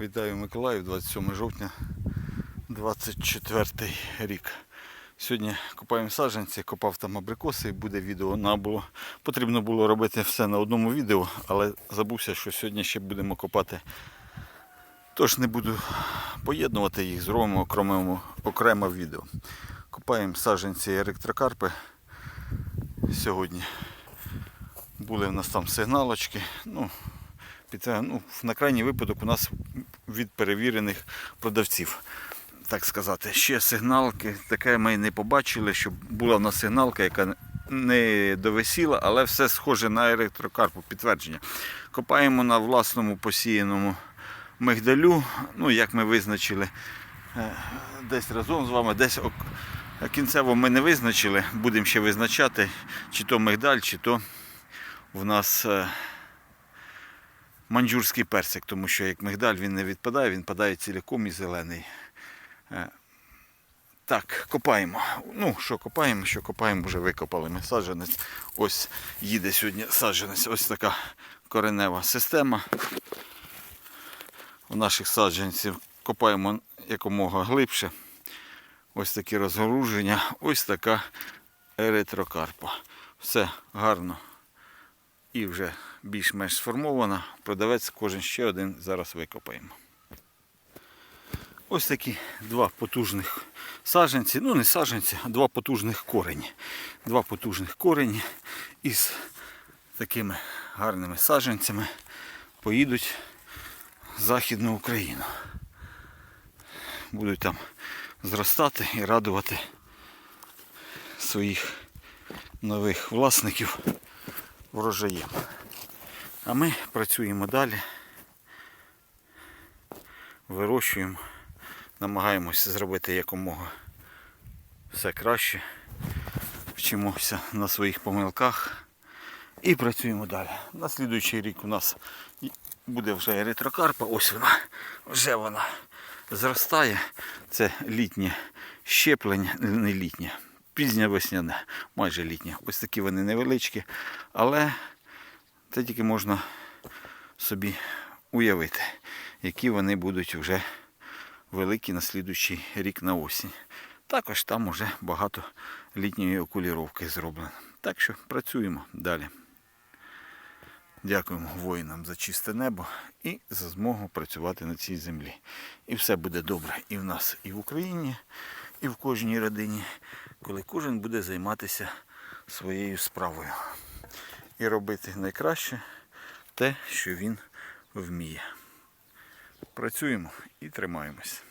Вітаю Миколаїв, 27 жовтня, 24 рік. Сьогодні копаємо саджанці, копав там абрикоси буде відео на було. Потрібно було робити все на одному відео, але забувся, що сьогодні ще будемо копати. Тож не буду поєднувати їх, зробимо окремо, окремо відео. Копаємо саджанці електрокарпи сьогодні. Були в нас там сигналочки. Ну, під, ну, на крайній випадок у нас від перевірених продавців. Так сказати, ще сигналки, таке ми не побачили, щоб була в нас сигналка, яка не довисіла, але все схоже на електрокарпу, підтвердження. Копаємо на власному посіяному мигдалю, ну як ми визначили, е, десь разом з вами, десь кінцево ми не визначили, будемо ще визначати, чи то мигдаль, чи то в нас е, манджурський персик, тому що як мигдаль він не відпадає, він падає ціліком і зелений. Е, Так, копаємо. Ну, що копаємо, що копаємо, вже викопали ми саджанець. Ось їде сьогодні саджанець. Ось така коренева система. У наших саджанців копаємо якомога глибше. Ось такі розгоруження, ось така еритрокарпа. Все гарно і вже більш-менш сформована. Продавець кожен ще один зараз викопаємо. Ось такі два потужних саджанці, ну не саджанці, а два потужних корені. Два потужних корені із такими гарними саджанцями поїдуть в Західну Україну. Будуть там зростати і радувати своїх нових власників врожаєм. А ми працюємо далі, вирощуємо, намагаємося зробити якомога все краще, вчимося на своїх помилках. І працюємо далі. На слідуючий рік у нас буде вже еритрокарпа, ось вона, вже вона зростає. Це літнє щеплення, не літнє, пізнє весняне, майже літнє. Ось такі вони невеличкі, але це тільки можна собі уявити, які вони будуть вже великі на слідуючий рік на осінь. Також там уже багато літньої окуліровки зроблено. Так що працюємо далі. Дякуємо воїнам за чисте небо і за змогу працювати на цій землі. І все буде добре і в нас, і в Україні, і в кожній родині, коли кожен буде займатися своєю справою і робити найкраще те, що він вміє. Працюємо і тримаємось.